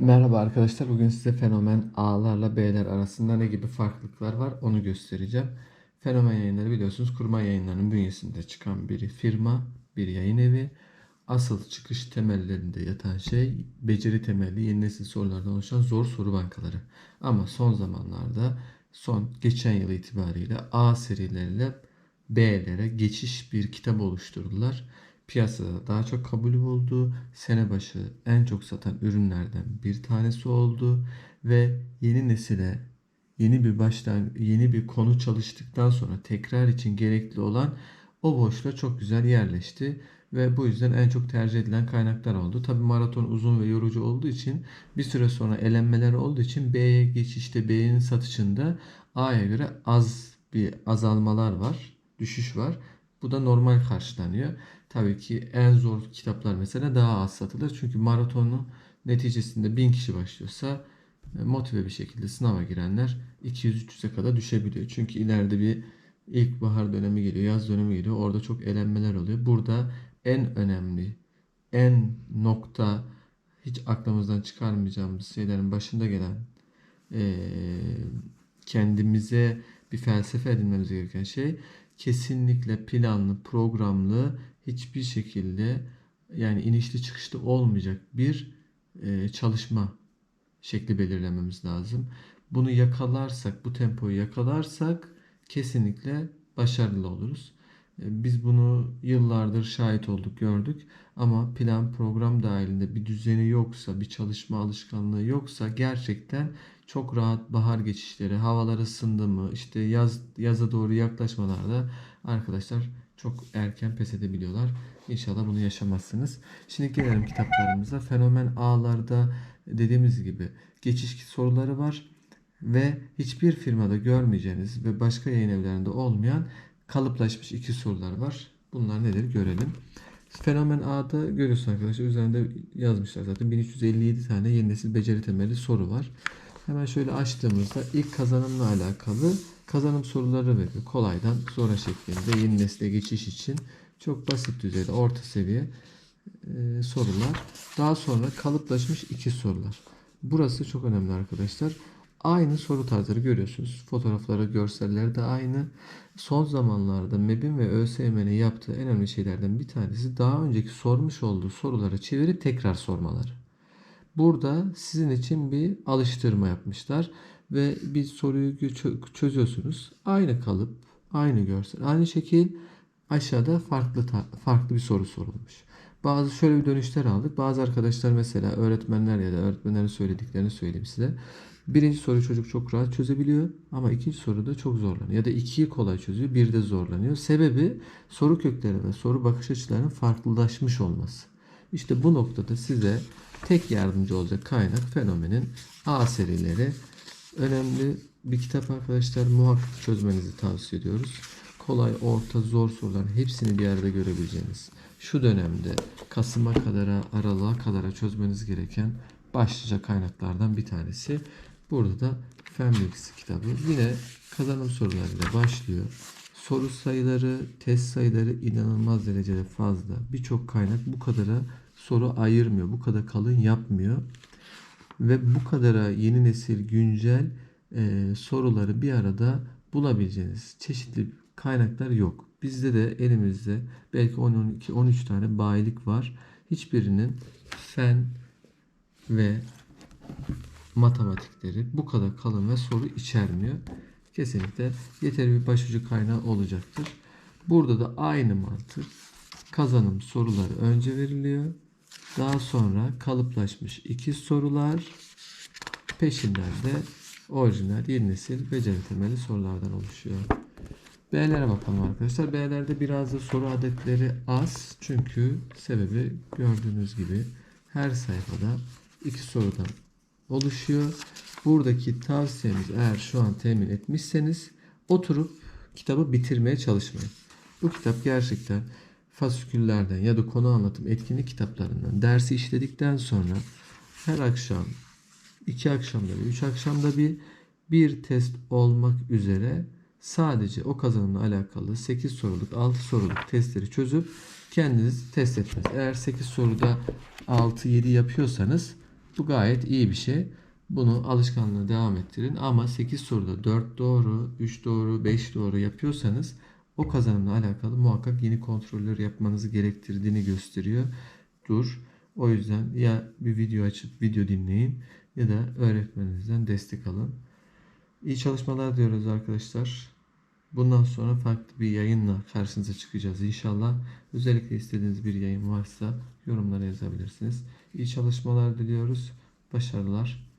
Merhaba arkadaşlar. Bugün size fenomen A'larla B'ler arasında ne gibi farklılıklar var onu göstereceğim. Fenomen yayınları biliyorsunuz kurma yayınlarının bünyesinde çıkan bir firma, bir yayın evi. Asıl çıkış temellerinde yatan şey beceri temelli yeni nesil sorulardan oluşan zor soru bankaları. Ama son zamanlarda son geçen yıl itibariyle A serileriyle B'lere geçiş bir kitap oluşturdular piyasada daha çok kabul buldu. Sene başı en çok satan ürünlerden bir tanesi oldu ve yeni nesile yeni bir baştan yeni bir konu çalıştıktan sonra tekrar için gerekli olan o boşluğa çok güzel yerleşti ve bu yüzden en çok tercih edilen kaynaklar oldu. Tabi maraton uzun ve yorucu olduğu için bir süre sonra elenmeler olduğu için B'ye geçişte B'nin satışında A'ya göre az bir azalmalar var, düşüş var. Bu da normal karşılanıyor. Tabii ki en zor kitaplar mesela daha az satılır. Çünkü maratonun neticesinde 1000 kişi başlıyorsa e, motive bir şekilde sınava girenler 200-300'e kadar düşebiliyor. Çünkü ileride bir ilkbahar dönemi geliyor, yaz dönemi geliyor. Orada çok elenmeler oluyor. Burada en önemli, en nokta hiç aklımızdan çıkarmayacağımız şeylerin başında gelen eee, kendimize bir felsefe edinmemiz gereken şey kesinlikle planlı, programlı, hiçbir şekilde yani inişli çıkışlı olmayacak bir e, çalışma şekli belirlememiz lazım. Bunu yakalarsak, bu tempoyu yakalarsak kesinlikle başarılı oluruz. Biz bunu yıllardır şahit olduk, gördük. Ama plan program dahilinde bir düzeni yoksa, bir çalışma alışkanlığı yoksa gerçekten çok rahat bahar geçişleri, havalar ısındı mı, işte yaz yaza doğru yaklaşmalarda arkadaşlar çok erken pes edebiliyorlar. İnşallah bunu yaşamazsınız. Şimdi gelelim kitaplarımıza. Fenomen A'larda dediğimiz gibi geçiş soruları var ve hiçbir firmada görmeyeceğiniz ve başka yayın evlerinde olmayan kalıplaşmış iki sorular var. Bunlar nedir görelim. Fenomen A'da görüyorsunuz arkadaşlar üzerinde yazmışlar zaten 1357 tane yeni nesil beceri temelli soru var. Hemen şöyle açtığımızda ilk kazanımla alakalı kazanım soruları veriyor. Kolaydan zora şeklinde yeni nesile geçiş için çok basit düzeyde orta seviye e, sorular. Daha sonra kalıplaşmış iki sorular. Burası çok önemli arkadaşlar. Aynı soru tarzları görüyorsunuz. Fotoğrafları, görselleri de aynı. Son zamanlarda MEB'in ve ÖSYM'nin yaptığı en önemli şeylerden bir tanesi daha önceki sormuş olduğu soruları çevirip tekrar sormaları. Burada sizin için bir alıştırma yapmışlar ve bir soruyu çö- çözüyorsunuz. Aynı kalıp, aynı görsel, aynı şekil aşağıda farklı farklı bir soru sorulmuş. Bazı şöyle bir dönüşler aldık. Bazı arkadaşlar mesela öğretmenler ya da öğretmenlerin söylediklerini söyleyeyim size. Birinci soruyu çocuk çok rahat çözebiliyor ama ikinci soruda çok zorlanıyor. Ya da ikiyi kolay çözüyor, bir de zorlanıyor. Sebebi soru kökleri ve soru bakış açılarının farklılaşmış olması. İşte bu noktada size tek yardımcı olacak kaynak fenomenin A serileri. Önemli bir kitap arkadaşlar muhakkak çözmenizi tavsiye ediyoruz. Kolay, orta, zor soruların hepsini bir arada görebileceğiniz şu dönemde Kasım'a kadar, Aralık'a kadar çözmeniz gereken başlıca kaynaklardan bir tanesi. Burada da Fen Bilgisi kitabı. Yine kazanım sorularıyla başlıyor. Soru sayıları, test sayıları inanılmaz derecede fazla. Birçok kaynak bu kadara soru ayırmıyor. Bu kadar kalın yapmıyor. Ve bu kadara yeni nesil güncel e, soruları bir arada bulabileceğiniz çeşitli kaynaklar yok. Bizde de elimizde belki 10, 12, 13 tane bayilik var. Hiçbirinin fen ve matematikleri bu kadar kalın ve soru içermiyor. Kesinlikle yeteri bir başucu kaynağı olacaktır. Burada da aynı mantık kazanım soruları önce veriliyor. Daha sonra kalıplaşmış iki sorular peşinden de orijinal yeni nesil beceri temelli sorulardan oluşuyor. B'lere bakalım arkadaşlar. B'lerde biraz da soru adetleri az. Çünkü sebebi gördüğünüz gibi her sayfada iki sorudan oluşuyor. Buradaki tavsiyemiz eğer şu an temin etmişseniz oturup kitabı bitirmeye çalışmayın. Bu kitap gerçekten fasiküllerden ya da konu anlatım etkinlik kitaplarından dersi işledikten sonra her akşam iki akşamda bir, üç akşamda bir bir test olmak üzere sadece o kazanımla alakalı 8 soruluk 6 soruluk testleri çözüp kendiniz test etmeniz. Eğer 8 soruda 6-7 yapıyorsanız Bu gayet iyi bir şey. Bunu alışkanlığı devam ettirin ama 8 soruda 4 doğru, 3 doğru, 5 doğru yapıyorsanız o kazanımla alakalı muhakkak yeni kontroller yapmanızı gerektirdiğini gösteriyor. Dur. O yüzden ya bir video açıp video dinleyin ya da öğretmeninizden destek alın. İyi çalışmalar diyoruz arkadaşlar. Bundan sonra farklı bir yayınla karşınıza çıkacağız inşallah. Özellikle istediğiniz bir yayın varsa yorumlara yazabilirsiniz. İyi çalışmalar diliyoruz. Başarılar.